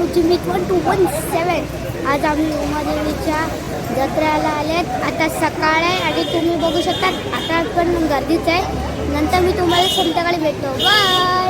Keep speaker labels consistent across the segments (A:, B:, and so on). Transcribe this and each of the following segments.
A: नागपूरची मी one two one seven आज आम्ही उमादेवीच्या जत्रेला आहेत आता सकाळ आहे आणि तुम्ही बघू शकता. आता पण गर्दीच आहे. नंतर मी तुम्हाला संध्याकाळी भेटतो. बाय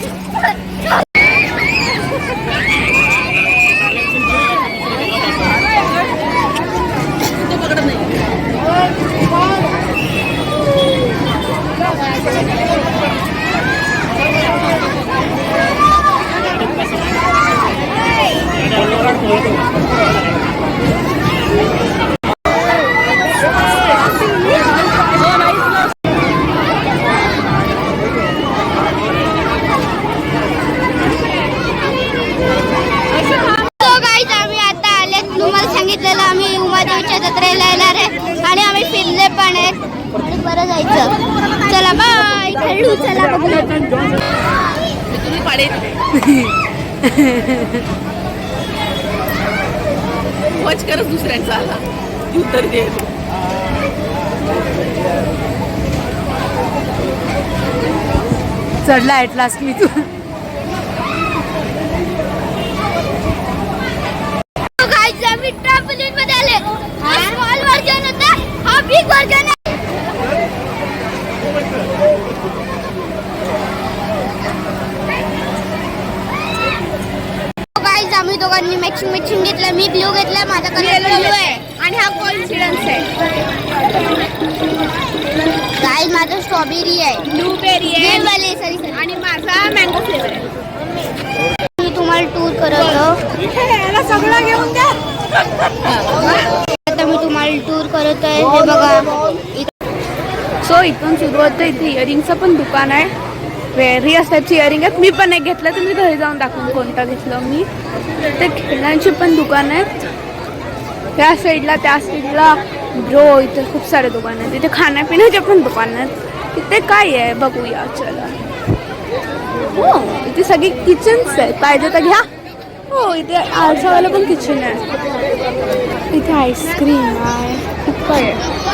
A: बरं जायचं. चला बाय खेळू चला
B: वच करत दुसऱ्यांचा आला. उत्तर दे. चढला ऍट लास्ट मी तू.
A: आले. हा स्मॉल व्हर्जन होता. हा बिग व्हर्जन आहे गाईज आम्ही दोघांनी मॅचिंग मॅचिंग घेतलं मी ब्ल्यू घेतला माझा कलर ब्ल्यू आहे.
B: आणि हा कॉन्फिडन्स आहे.
A: गाईज माझा स्ट्रॉबेरी आहे.
B: ब्लूबेरी आहे.
A: वाले सॉरी सॉरी
B: आणि माझा मँगो फ्लेवर आहे.
A: मी तुम्हाला टूर करवतो.
B: याला सगळं घेऊन द्या
A: आता मी तुम्हाला टूर करत आहे हे बघा.
B: सो इथून सुरू होतं इथे इयरिंगचं पण दुकान आहे. व्हेरियस टाईपची इयरिंग आहेत. मी पण एक घेतलं तर मी घरी जाऊन दाखवून कोणता घेतलं? मी ते खेळण्यांची पण दुकान आहेत. त्या साईडला त्या साईडला ब्रो इथे खूप सारे दुकान आहेत. तिथे खाण्यापिण्याचे पण दुकान आहेत. तिथे काय आहे? बघूया चला. हो इथे सगळी किचन्स आहेत. पाहिजे तर घ्या. हो इथे आरसावाला पण किचन आहे. इथे आईस्क्रीम आहे. खूप काय आहे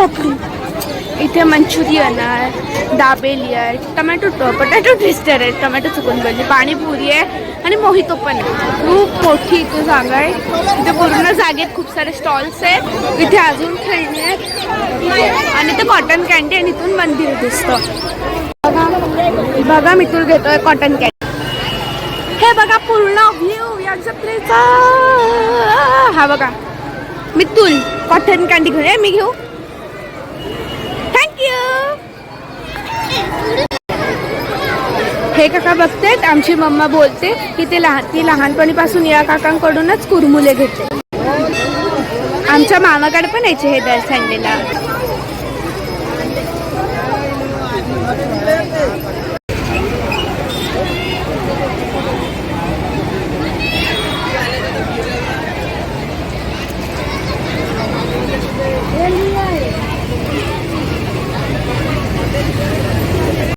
B: इथे मंचुरियन आहे दाबेली आहे टमॅटो पटॅटो ट्विस्टर आहे टमॅटो चुकून गेली पाणीपुरी आहे आणि मोहितो पण आहे. खूप मोठी इथे जागा आहे. इथे पूर्ण जागेत खूप सारे स्टॉल्स आहेत. इथे अजून खेळणी आहेत. आणि ते कॉटन कॅन्डी आणि इथून मंदिर दिसतं. बघा बघा मितूल घेतोय कॉटन कॅन्डी हे बघा पूर्ण व्ह्यू या जत्रेचा हा बघा. मिथून कॉटन कॅन्डी घेऊन मी घेऊ. हे काका बघतायत आमची मम्मा बोलते की ते लहान ती लहानपणीपासून या काकांकडूनच कुरमुले घेते. आमच्या मामाकडे पण यायचे हे दर संडेला.